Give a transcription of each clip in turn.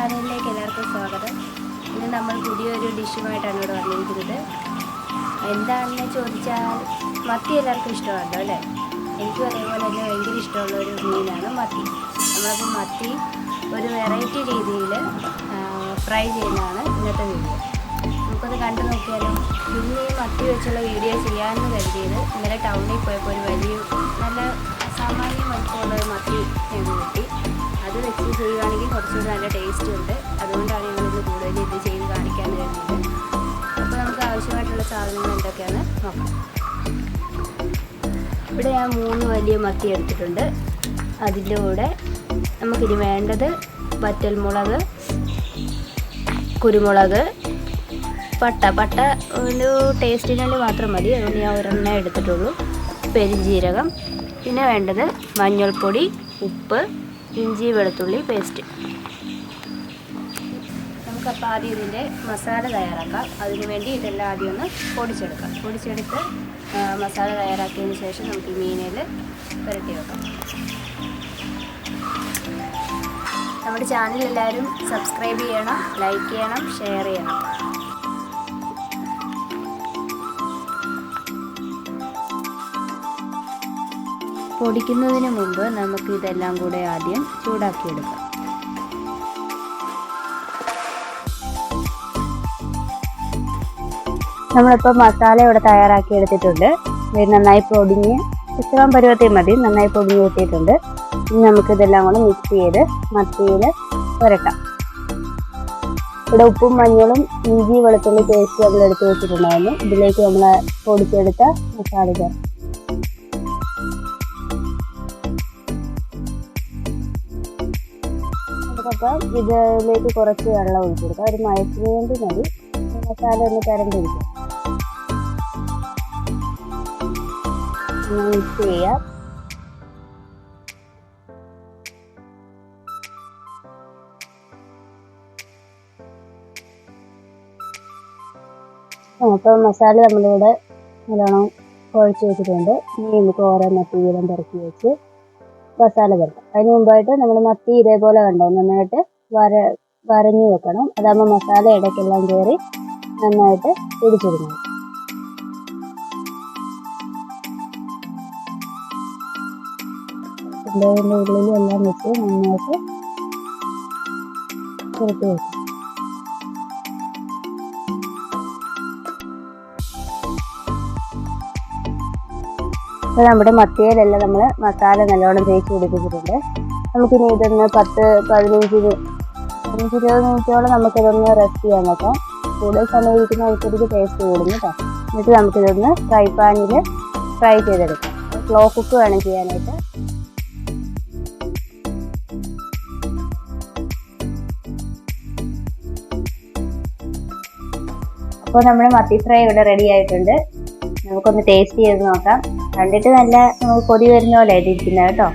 ചാനലിലേക്ക് എല്ലാവർക്കും സ്വാഗതം. ഇന്ന് നമ്മൾ പുതിയൊരു ഡിഷുമായിട്ടാണ് ഇവിടെ വന്നിരിക്കുന്നത്. എന്താണെന്ന് ചോദിച്ചാൽ മത്തി എല്ലാവർക്കും ഇഷ്ടമാണല്ലോ അല്ലേ? എനിക്കും അതേപോലെ തന്നെ ഭയങ്കര ഇഷ്ടമുള്ള ഒരു മീനാണ് മത്തി. നമ്മളപ്പോൾ മത്തി ഒരു വെറൈറ്റി രീതിയിൽ ഫ്രൈ ചെയ്യുന്നതാണ് ഇന്നത്തെ വീഡിയോ. നമുക്കത് കണ്ടു നോക്കിയാലോ. ഇന്ന് മത്തി വെച്ചുള്ള വീഡിയോ ചെയ്യാമെന്ന് കരുതിയത് ഇന്നലെ ടൗണിൽ പോയപ്പോൾ ഒരു വലിയ നല്ല സാമാന്യം വലിപ്പമുള്ള മത്തി ഞങ്ങൾ കിട്ടി. അത് വെച്ച് ചെയ്യുകയാണെങ്കിൽ കുറച്ചുകൂടി നല്ല ടേസ്റ്റ് ഉണ്ട്. അതുകൊണ്ടാണ് ഞങ്ങളിത് കൂടുതൽ ഇത് ചെയ്ത് കാണിക്കാൻ കരുതിയത് അപ്പോൾ നമുക്ക് ആവശ്യമായിട്ടുള്ള സാധനങ്ങൾ എന്തൊക്കെയാണ് നോക്കാം. ഇവിടെ ഞാൻ മൂന്ന് വലിയ മത്തി എടുത്തിട്ടുണ്ട്. അതിന്റെ കൂടെ നമുക്കിനി വേണ്ടത് വറ്റൽമുളക് കുരുമുളക് പട്ട. പട്ട ഒരു ടേസ്റ്റിന് വേണ്ടി മാത്രം മതി. അതുകൊണ്ട് ഞാൻ ഒരെണ്ണം എടുത്തിട്ടുള്ളൂ. പെരുംജീരകം പിന്നെ വേണ്ടത് മഞ്ഞൾപ്പൊടി ഉപ്പ് ഇഞ്ചി വെളുത്തുള്ളി പേസ്റ്റ് നമുക്കപ്പോൾ ആദ്യം ഇതിന്റെ മസാല തയ്യാറാക്കാം. അതിനു വേണ്ടി ഇതെല്ലാം ആദ്യം ഒന്ന് പൊടിച്ചെടുക്കാം. പൊടിച്ചെടുത്ത് മസാല തയ്യാറാക്കിയതിന് ശേഷം നമുക്ക് മീനിൽ പുരട്ടി വെക്കാം. നമ്മുടെ ചാനൽ എല്ലാവരും സബ്സ്ക്രൈബ് ചെയ്യണം ലൈക്ക് ചെയ്യണം ഷെയർ ചെയ്യണം. പൊടിക്കുന്നതിന് മുമ്പ് നമുക്ക് ഇതെല്ലാം കൂടെ ആദ്യം ചൂടാക്കിയെടുക്കാം. നമ്മളിപ്പോൾ മസാല ഇവിടെ തയ്യാറാക്കി എടുത്തിട്ടുണ്ട് നന്നായി പൊടിഞ്ഞ് ഇത്രയും പരുവത്തിൽ മതി. നന്നായി പൊടിഞ്ഞ് കിട്ടിയിട്ടുണ്ട് ഇനി നമുക്കിതെല്ലാം കൂടെ മിക്സ് ചെയ്ത് മത്തിയിൽ പുരട്ടാം ഇവിടെ ഉപ്പും മഞ്ഞളും ഇഞ്ചി വെളുത്തുള്ളി പേസ്റ്റ് നമ്മൾ എടുത്ത് വെച്ചിട്ടുണ്ടായിരുന്നു. ഇതിലേക്ക് നമ്മൾ പൊടിച്ചെടുത്ത മസാല ചേർക്കാം നമുക്കപ്പം ഇതിലേക്ക് കുറച്ച് വെള്ളം ഒഴിച്ചു കൊടുക്കാം ഒരു മയത്തിന് വേണ്ടി മതി. മസാല ഒന്ന് തരണ്ടിരിക്കും മിക്സ് ചെയ്യാം. അപ്പോൾ മസാല നമ്മളിവിടെ നല്ലോണം കുഴച്ച് വെച്ചിട്ടുണ്ട്. ഇനി നമുക്ക് ഓരോ മത്തി വീതം പെറുക്കി വെച്ച് മസാല പെരട്ടാം അതിന് മുമ്പായിട്ട് നമ്മൾ മത്തി ഇതേപോലെ കണ്ടോ? നന്നായിട്ട് വര വരഞ്ഞു വെക്കണം. അതാകുമ്പോൾ മസാല ഇടയ്ക്കെല്ലാം കയറി നന്നായിട്ട് പിടിച്ചിരുന്നു ഉള്ളിലും എല്ലാം വെച്ച് നന്നായിട്ട് പുരട്ടി വെക്കും അപ്പോൾ നമ്മുടെ മത്തിയിലെല്ലാം നമ്മൾ മസാല നല്ലോണം തേച്ച് പിടിപ്പിച്ചിട്ടുണ്ട്. നമുക്കിനി ഇതൊന്ന് പത്ത് പതിനഞ്ച് പതിനഞ്ച് ഇരുപത് മിനിറ്റോളം നമുക്കിതൊന്ന് റെസ്റ്റ് ചെയ്യാൻ നോക്കാം കൂടുതൽ സമയം ഇരിക്കുന്ന അനുസരിച്ച് ടേസ്റ്റ് കൂടും കേട്ടോ എന്നിട്ട് നമുക്കിതൊന്ന് ഫ്രൈ പാനിൽ ഫ്രൈ ചെയ്തെടുക്കാം. സ്ലോ കുക്ക് വേണം ചെയ്യാനായിട്ട്. അപ്പോൾ നമ്മുടെ മത്തി ഫ്രൈ ഇവിടെ റെഡി ആയിട്ടുണ്ട്. നമുക്കൊന്ന് ടേസ്റ്റ് ചെയ്ത് നോക്കാം. കണ്ടിട്ട് നല്ല പൊടി വരുന്ന പോലെ ഇരിക്കുന്നത് കേട്ടോ.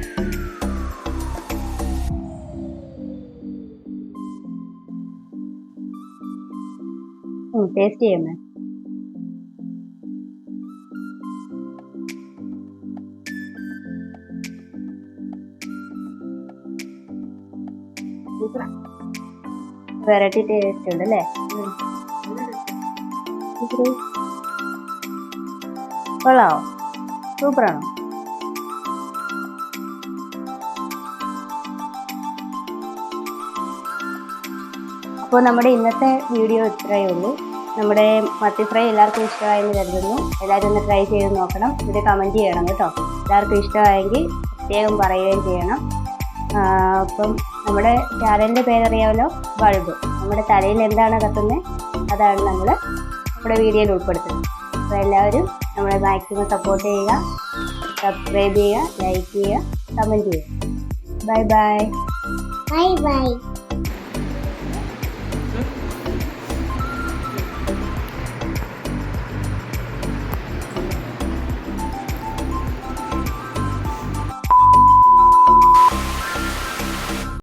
ടേസ്റ്റ് ചെയ്യുന്നേ. വെറൈറ്റി ടേസ്റ്റ് ഉണ്ട് അല്ലേ? കൊള്ളാവോ? സൂപ്പറാണോ. അപ്പോൾ നമ്മുടെ ഇന്നത്തെ വീഡിയോ ഇത്രയേ ഉള്ളൂ. നമ്മുടെ മത്തി ഫ്രൈ എല്ലാവർക്കും ഇഷ്ടമായെന്ന് കരുതുന്നു. എല്ലാവരും ഒന്ന് ട്രൈ ചെയ്ത് നോക്കണം. ഇത് കമന്റ് ചെയ്യണം കേട്ടോ. എല്ലാവർക്കും ഇഷ്ടമായെങ്കിൽ പ്രത്യേകം പറയുകയും ചെയ്യണം. അപ്പം നമ്മുടെ ചാനലിന്റെ പേരറിയാമല്ലോ? ബൾബ്. നമ്മുടെ തലയിൽ എന്താണ് കത്തുന്നത് അതാണ് നമ്മൾ നമ്മുടെ വീഡിയോയിൽ ഉൾപ്പെടുത്തുന്നത്. അപ്പോൾ എല്ലാവരും നമ്മളെ മാക്സിമം സപ്പോർട്ട് ചെയ്യുക സബ്സ്ക്രൈബ് ചെയ്യുക ലൈക്ക് ചെയ്യുക കമന്റ് ചെയ്യുക ബൈ ബൈ ബൈ bye.